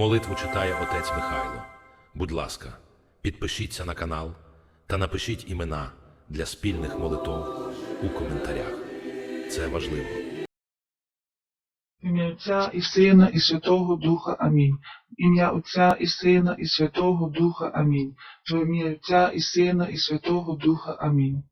Молитву читає отець Михайло. Будь ласка, підпишіться на канал та напишіть імена для спільних молитов у коментарях. Це важливо. Ім'я Отця і Сина, і Святого Духа. Амінь. Ім'я Отця і Сина, і Святого Духа. Амінь. В ім'я Отця і Сина, і Святого Духа. Амінь.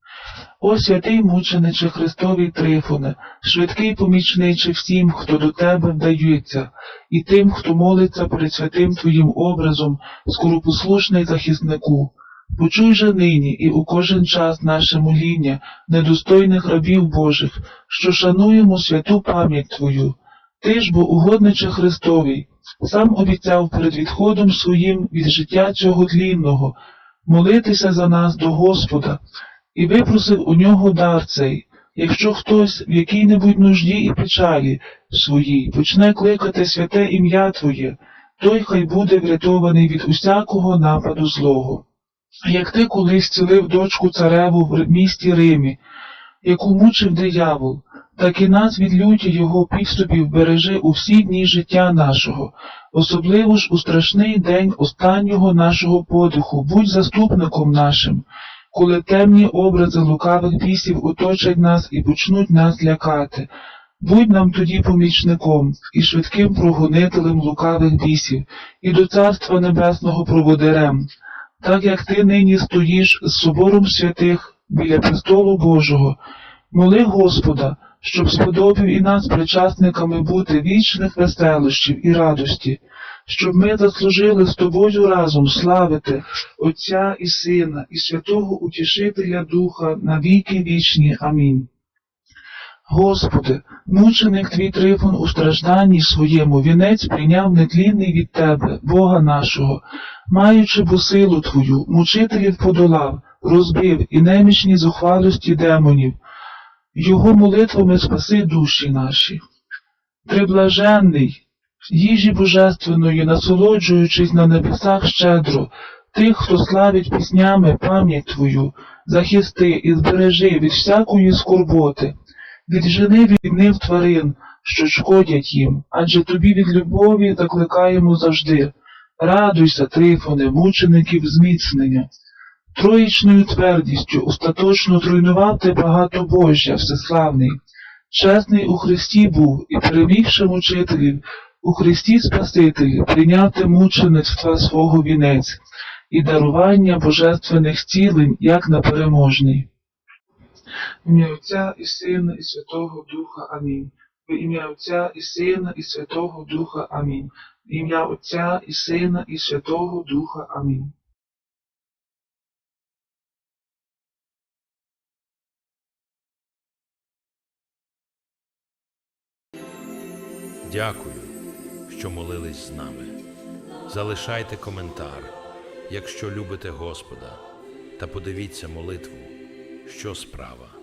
О святий мучениче Христовий Трифоне, швидкий помічниче всім, хто до тебе вдається, і тим, хто молиться перед святим Твоїм образом, скоропослушний захиснику. Почуй же нині і у кожен час наше моління, недостойних рабів Божих, що шануємо святу пам'ять Твою. Ти ж бо угодниче Христовий, сам обіцяв перед відходом своїм від життя цього тлінного, молитися за нас до Господа, і випросив у нього дар цей, якщо хтось в якій-небудь нужді і печалі своїй почне кликати святе ім'я Твоє, той хай буде врятований від усякого нападу злого. Як ти колись цілив дочку цареву в місті Римі, яку мучив диявол, так і нас від люті його підступів бережи у всі дні життя нашого, особливо ж у страшний день останнього нашого подиху, будь заступником нашим, коли темні образи лукавих бісів оточать нас і почнуть нас лякати. Будь нам тоді помічником і швидким прогонителем лукавих бісів, і до Царства Небесного проводирем, так як ти нині стоїш з собором святих біля престолу Божого, моли Господа, щоб сподобав і нас причасниками бути вічних веселощів і радості, щоб ми заслужили з тобою разом славити Отця і Сина, і Святого Утішителя Духа на віки вічні. Амінь. Господи, мученик твій Трифон у стражданні своєму вінець прийняв нетлінний від Тебе, Бога нашого, маючи бо силу Твою, мучителів подолав, розбив і немічні зухвалості демонів, його молитвами спаси душі наші. Приблаженний, їжі божественної, насолоджуючись на небесах щедро, тих, хто славить піснями пам'ять Твою, захисти і збережи від всякої скорботи, віджени від нив тварин, що шкодять їм, адже тобі від любові закликаємо завжди. Радуйся, Трифоне, мучеників зміцнення. Троїчною твердістю остаточно зруйнував ти багатобожжя всеславний. Чесний у Христі був і перемігши мучителів, у Христі Спасителі прийняв ти мучеництва свого вінець і дарування божественних цілень, як на переможний. Ім'я Отця і Сина, і Святого Духа. Амінь. В ім'я Отця і Сина, і Святого Духа. Амінь. В ім'я Отця і Сина, і Святого Духа. Амінь. Дякую, що молились з нами. Залишайте коментар, якщо любите Господа, та подивіться молитву, що справа.